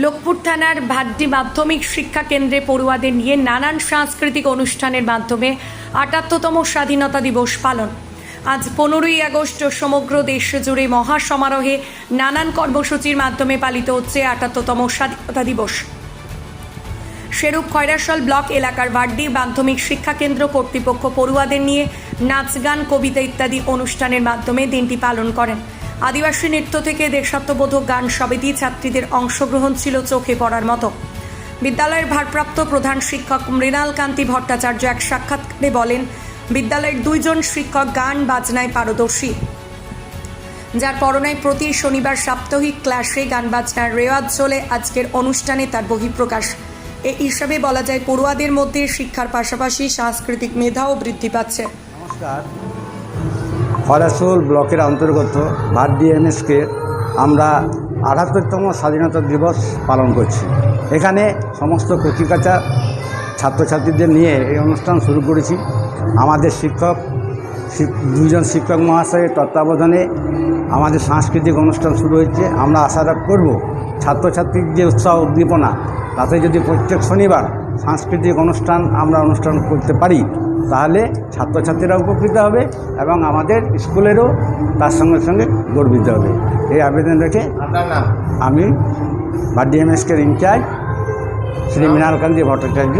লোকপুর থানার ভাড্ডি মাধ্যমিক শিক্ষা কেন্দ্রে পড়ুয়াদের নিয়ে নানান সাংস্কৃতিক অনুষ্ঠানের মাধ্যমে আটাত্ততম স্বাধীনতা দিবস পালন। আজ পনেরোই আগস্ট সমগ্র দেশ জুড়ে মহাসমারোহে নানান কর্মসূচির মাধ্যমে পালিত হচ্ছে আটাত্ততম স্বাধীনতা দিবস। শেরুপ খয়রাশাল ব্লক এলাকার বাড্ডি মাধ্যমিক শিক্ষা কেন্দ্র কর্তৃপক্ষ পড়ুয়াদের নিয়ে নাচ, গান, কবিতা ইত্যাদি অনুষ্ঠানের মাধ্যমে দিনটি পালন করেন। আদিবাসী নৃত্য থেকে দেশাত্মবোধক গান সবেতেই ছাত্রীদের অংশগ্রহণ ছিল চোখে পড়ার মতো। বিদ্যালয়ের ভারপ্রাপ্ত প্রধান শিক্ষক মৃণাল কান্তি ভট্টাচার্য এক সাক্ষাৎকারে বলেন, বিদ্যালয়ের দুইজন শিক্ষক গান, বাজনায় পারদর্শী। যার পরনায় প্রতি শনিবার সাপ্তাহিক ক্লাসে গান, বাজনার রেওয়াজ চলে আজকের অনুষ্ঠানে তার বহিঃপ্রকাশ। এ হিসাবে বলা যায়, পড়ুয়াদের মধ্যে শিক্ষার পাশাপাশি সাংস্কৃতিক মেধাও বৃদ্ধি পাচ্ছে। নমস্কার। খরাসোল ব্লকের অন্তর্গত ভাট ডিএমএসকে আমরা আটাত্তরতম স্বাধীনতা দিবস পালন করছি। এখানে সমস্ত কচিকাচা ছাত্রছাত্রীদের নিয়ে এই অনুষ্ঠান শুরু করেছি। আমাদের শিক্ষক দুজন শিক্ষক মহাশয়ের তত্ত্বাবধানে আমাদের সাংস্কৃতিক অনুষ্ঠান শুরু হয়েছে। আমরা আশা করব ছাত্রছাত্রীর যে উৎসাহ উদ্দীপনা তাতে যদি প্রত্যেক শনিবার সাংস্কৃতিক অনুষ্ঠান আমরা অনুষ্ঠান করতে পারি তাহলে ছাত্রছাত্রীরা উপকৃত হবে এবং আমাদের স্কুলেরও তার সঙ্গে সঙ্গে গর্বিত হবে। এই আবেদন রেখে আমি বা ডিএমএসকের ইনচার্জ শ্রী মৃণালকান্তি ভট্টাচার্য